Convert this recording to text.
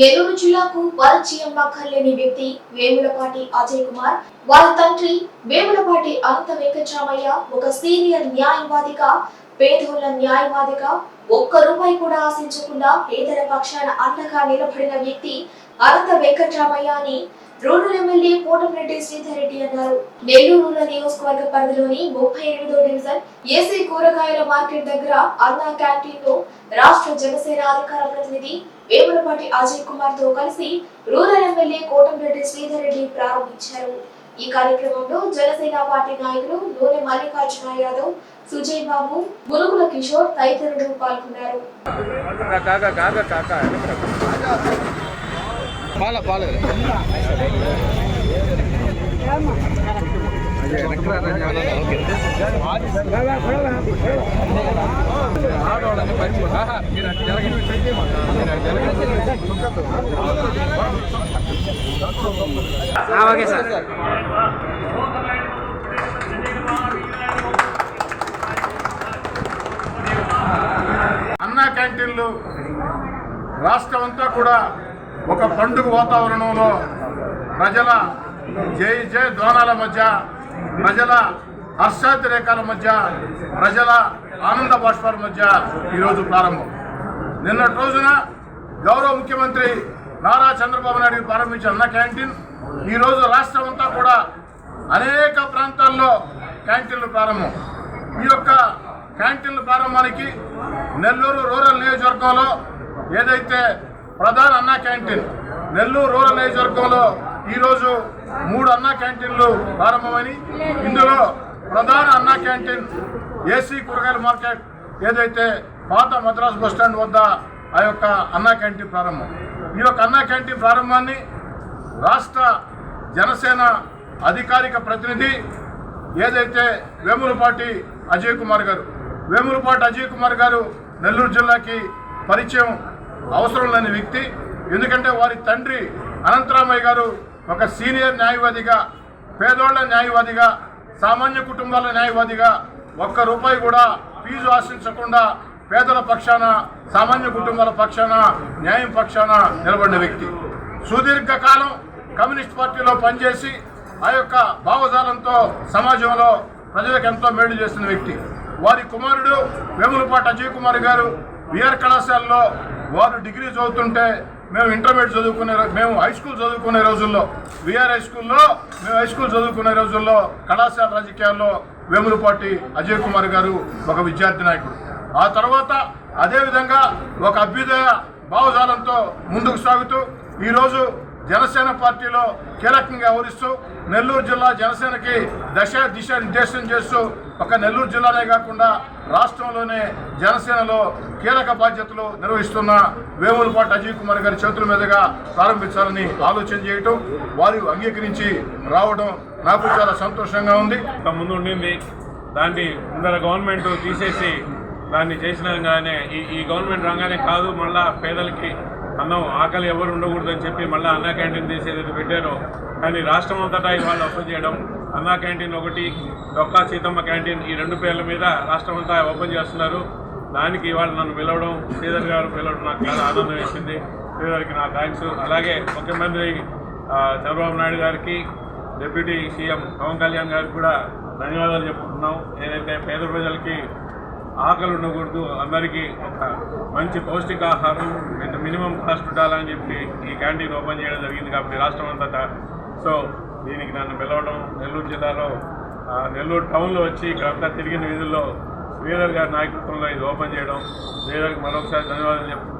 నెల్లూరు జిల్లాకు పరిచయం అక్కర్లేని వ్యక్తి వేములపాటి అజయ్ కుమార్. వారి తండ్రి వేములపాటి అనంత వెంకటరామయ్య ఒక సీనియర్ న్యాయవాదిగా పేదోళ్ళ న్యాయవాదిగా ఒక్క రూపాయి కూడా ఆశించకుండా పేదల పక్షాన అండగా నిలబడిన వ్యక్తి అనంత వెంకటరామయ్య అని రూరల్ ఎమ్మెల్యే కోటమిరెడ్డి శ్రీధర్ రెడ్డి అన్నారు. నెల్లూరు నియోజకవర్గ పరిధిలోని ముప్పై ఎనిమిదో డివిజన్ ఏసీ కూరగాయల మార్కెట్ దగ్గర అన్నా క్యాంటీన్లో రాష్ట్ర జనసేన అధికార ప్రతినిధి వేములపాటి అజయ్ కుమార్తో కలిసి రూరల్ ఎమ్మెల్యే కోటంరెడ్డి శ్రీధర్ రెడ్డి ప్రారంభించారు. ఈ కార్యక్రమంలో జనసేన పార్టీ నాయకులు నూనె మల్లికార్జున యాదవ్ సుజయ్ బాబు మునుగుల కిషోర్ తదితరులు పాల్గొన్నారు. కాకా కాకా కాకా పాల పాల ఓకే సార్. అన్నా క్యాంటీన్లు రాష్ట్రం అంతా కూడా ఒక పండుగ వాతావరణంలో ప్రజల జై జయ ధ్వానాల మధ్య ప్రజల హర్షాతిరేకాల మధ్య ప్రజల ఆనంద బాష్పాల మధ్య ఈరోజు ప్రారంభం. నిన్నటి రోజున గౌరవ ముఖ్యమంత్రి నారా చంద్రబాబు నాయుడు ప్రారంభించిన అన్న క్యాంటీన్ ఈరోజు రాష్ట్రం అంతా కూడా అనేక ప్రాంతాల్లో క్యాంటీన్లు ప్రారంభం. ఈ యొక్క క్యాంటీన్ల ప్రారంభానికి నెల్లూరు రూరల్ నియోజకవర్గంలో ఏదైతే ప్రధాన అన్న క్యాంటీన్ నెల్లూరు రూరల్ నియోజకవర్గంలో ఈరోజు మూడు అన్నా క్యాంటీన్లు ప్రారంభమని ఇందులో ప్రధాన అన్నా క్యాంటీన్ ఏసీ కూరగాయల మార్కెట్ ఏదైతే పాత మద్రాసు బస్ స్టాండ్ వద్ద ఆ యొక్క అన్నా క్యాంటీన్ ప్రారంభం. ఈ యొక్క అన్నా క్యాంటీన్ ప్రారంభాన్ని రాష్ట్ర జనసేన అధికారిక ప్రతినిధి ఏదైతే వేములపాటి అజయ్ కుమార్ గారు వేములపాటి అజయ్ కుమార్ గారు నెల్లూరు జిల్లాకి పరిచయం అవసరం లేని వ్యక్తి. ఎందుకంటే వారి తండ్రి అనంతరామయ్య గారు ఒక సీనియర్ న్యాయవాదిగా పేదోళ్ళ న్యాయవాదిగా సామాన్య కుటుంబాల న్యాయవాదిగా ఒక్క రూపాయి కూడా ఫీజు ఆశించకుండా పేదల పక్షాన సామాన్య కుటుంబాల పక్షాన న్యాయం పక్షాన నిలబడిన వ్యక్తి. సుదీర్ఘకాలం కమ్యూనిస్ట్ పార్టీలో పనిచేసి ఆ యొక్క భావజాలంతో సమాజంలో ప్రజలకు ఎంతో మేలు చేసిన వ్యక్తి. వారి కుమారుడు వేములపాటి అజయ్ కుమార్ గారు విఆర్ కళాశాలలో వారు డిగ్రీ చదువుతుంటే మేము ఇంటర్మీడియట్ చదువుకునే మేము హై స్కూల్ చదువుకునే రోజుల్లో విఆర్ హై స్కూల్లో మేము హై స్కూల్ చదువుకునే రోజుల్లో కళాశాల రాజకీయాల్లో వేములపాటి అజయ్ కుమార్ గారు ఒక విద్యార్థి నాయకుడు. ఆ తర్వాత అదేవిధంగా ఒక అభ్యుదయ భావజాలంతో ముందుకు సాగుతూ ఈరోజు జనసేన పార్టీలో కీలకంగా వ్యవహరిస్తూ నెల్లూరు జిల్లా జనసేనకి దశ దిశ నిర్దేశం చేస్తూ ఒక నెల్లూరు జిల్లానే కాకుండా రాష్ట్రంలోనే జనసేనలో కీలక బాధ్యతలు నిర్వహిస్తున్న వేములపాటి అజయ్ కుమార్ గారి చేతుల మీదుగా ప్రారంభించాలని ఆలోచన చేయటం వారు అంగీకరించి రావడం నాకు చాలా సంతోషంగా ఉంది. ముందు ఉండింది. దాన్ని ముందర గవర్నమెంట్ తీసేసి దాన్ని చేసినాగానే ఈ ఈ గవర్నమెంట్ రాగానే కాదు మళ్ళా పేదలకి అన్నం ఆకలి ఎవరు ఉండకూడదు అని చెప్పి మళ్ళీ అన్న క్యాంటీన్ తీసేది పెట్టారు కానీ రాష్ట్రం అంతటా ఇవాళ చేయడం అన్నా క్యాంటీన్ ఒకటి డొక్కా సీతమ్మ క్యాంటీన్ ఈ రెండు పేర్ల మీద రాష్ట్రం అంతా ఓపెన్ చేస్తున్నారు. దానికి ఇవాళ నన్ను పిలవడం శ్రీధర్ గారు పిలవడం నాకు చాలా ఆనందం వేసింది. శ్రీధర్కి నా థ్యాంక్స్ అలాగే ముఖ్యమంత్రి చంద్రబాబు నాయుడు గారికి డిప్యూటీ సీఎం పవన్ కళ్యాణ్ గారికి కూడా ధన్యవాదాలు చెప్పుకుంటున్నాం. ఏదైతే పేద ప్రజలకి ఆకలి ఉండకూడదు అందరికీ ఒక మంచి పౌష్టికాహారం విత్ మినిమం కాస్ట్ ఉండాలని చెప్పి ఈ క్యాంటీన్ ఓపెన్ చేయడం జరిగింది కాబట్టి రాష్ట్రం అంతటా. సో దీనికి నన్ను పిలవడం నెల్లూరు జిల్లాలో ఆ, నెల్లూరు టౌన్లో వచ్చి ఇక్కడంతా తిరిగిన వీధుల్లో శ్రీధర్ గారి నాయకత్వంలో ఇది ఓపెన్ చేయడం. శ్రీధర్కి మరొకసారి ధన్యవాదాలు చెప్తున్నాను.